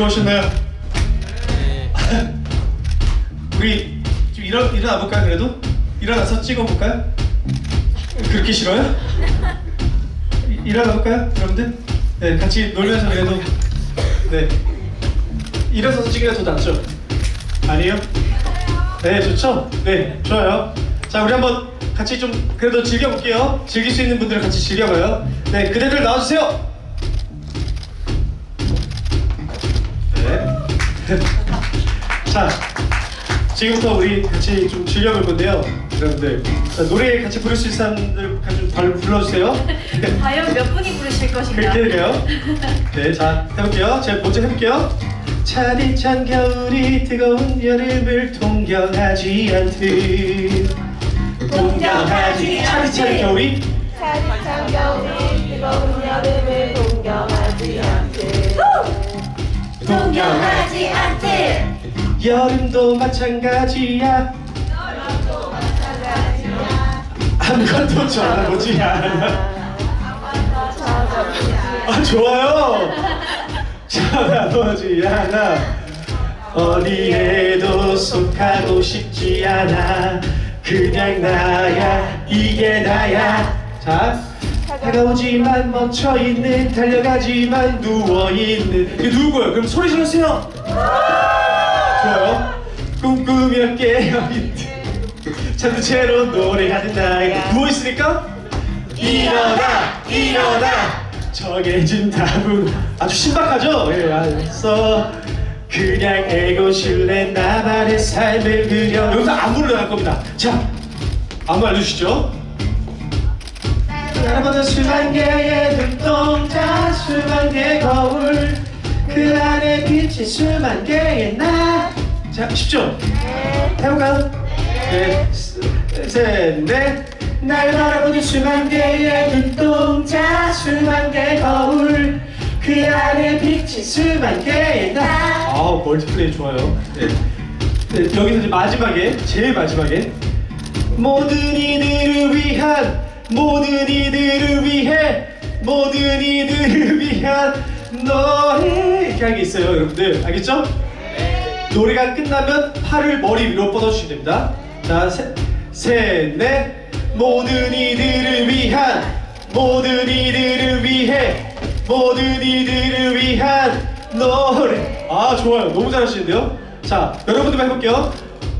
즐거우셨나요? 우리 좀 일어 일어나 볼까요 그래도? 일어나서 찍어볼까요? 그렇게 싫어요? 이- 일어나 볼까요 여러분들? 네 같이 놀면서 그래도 네 일어서서 찍으면 더 낫죠? 아니에요? 네 좋죠? 네 좋아요 자 우리 한번 같이 좀 그래도 즐겨볼게요 즐길 수 있는 분들은 같이 즐겨봐요 네 그대들 나와주세요 자, 지금부터 우리 같이 좀 즐겨볼 건데요. 여러분들, 자, 노래 같이 부를 수 있는 사람들 같이 좀 불러주세요. 과연 몇 분이 부르실 것인가? 그렇게 해요. 네, 자, 해볼게요. 제가 먼저 해볼게요. 차디찬 겨울이 뜨거운 여름을 동경하지 않듯 동경하지 차디찬. 겨울이 차디찬 겨울이 뜨거운 여름을 동경하지 않듯 여름도 마찬가지야. 아무것도 전화보지. 않아 아 좋아요. 전화보지 않아 어디에도 속하고 싶지 않아. 그냥 나야 이게 나야. 자 다가오지만 멈춰있는 달려가지만 누워있는. 이게 누구예요? 그럼 소리 질러주세요? 좋아요. 꿈꾸며 깨어있는 잠든 채로 노래하는 나야 누워있으니까? 일어나 일어나. 정해진 답은 아주 신박하죠? 예, 알았어. 그냥 애고 실래 나만의 삶을 그려. 여기서 안무를 나갈 겁니다. 자 안무 알려주시죠 여러분은 수만 개의 눈동자 수만 개의 거울. 그 안에 비친 수만 개의 나자 쉽죠? 해볼까요? 네, 셋 넷 날 바라보는 수만 개의 눈동자 수만 개의 거울. 그 안에 비친 수만 개의 나. 아우 멀티플레이 좋아요. 네. 네, 여기서 이제 마지막에 제일 마지막에. 모든 이들을 위한 모든 이들을 위해 모든 이들을 위한 노래 이렇게 하는 게 있어요 여러분들. 알겠죠? 노래가 끝나면 팔을 머리 위로 뻗어주시면 됩니다. 자, 셋, 셋, 넷 모든 이들을 위한 모든 이들을 위해 모든 이들을 위한 노래. 아 좋아요. 너무 잘하시는데요? 자 여러분들 해볼게요.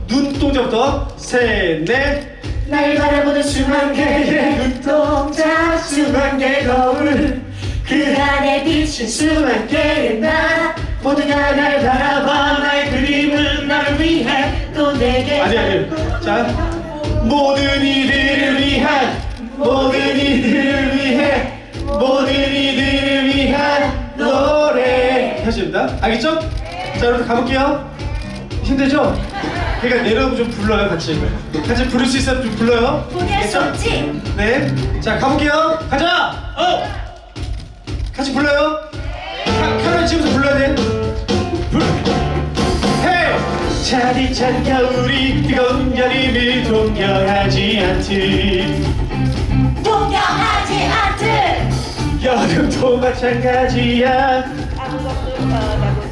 눈동자부터 셋넷 날 바라보는 수만 개의 눈동자 수만 개의 거울. 그 안에 비친 수만 개의 나. 모두가 날 바라봐 나의 그림은 나를 위해 또 내게 아니 아니. 자 모든 이들을 위한 모든 이들을 위해 모든 이들을 위한 노래. 하십니다. 알겠죠? 자 여러분 가볼게요. 힘들죠? 그러니까 내려오고 좀 불러요 같이 같이 부를 수 있으면 좀 불러요 포기할 수? 없지 네. 자, 가볼게요. 가자! 어! 같이 불러요. 카, 카메라 찍으면서 불러야 돼. 불. 헤이! 차디찬 겨울이 뜨거운 여름을 동경하지 않듯 동경하지 않듯 여름도 마찬가지야 아무것도 쳐다보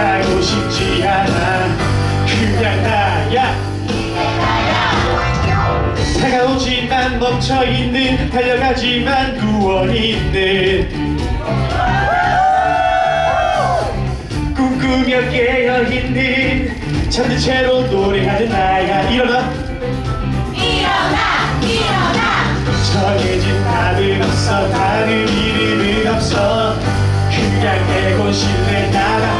속하고 싶지 않아. 그냥 나야. 다가오지만 멈춰있는 달려가지만 누워있는. 꿈꾸며 깨어있는 잠든 채로 노래하는 나야. 일어나. 일어나 일어나. 정해진 답은 없어 다른 이름은 없어. 그냥 내고 싶네 나라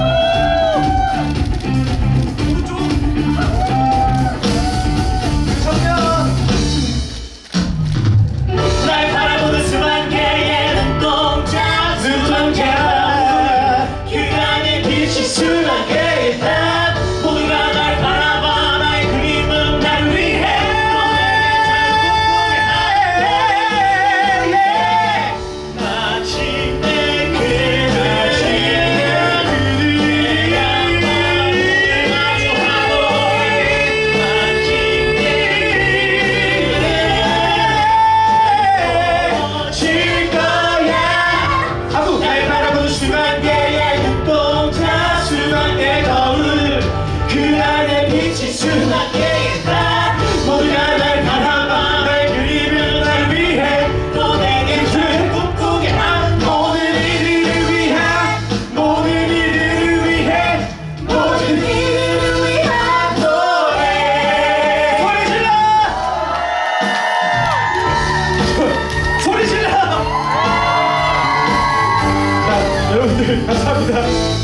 감사합니다.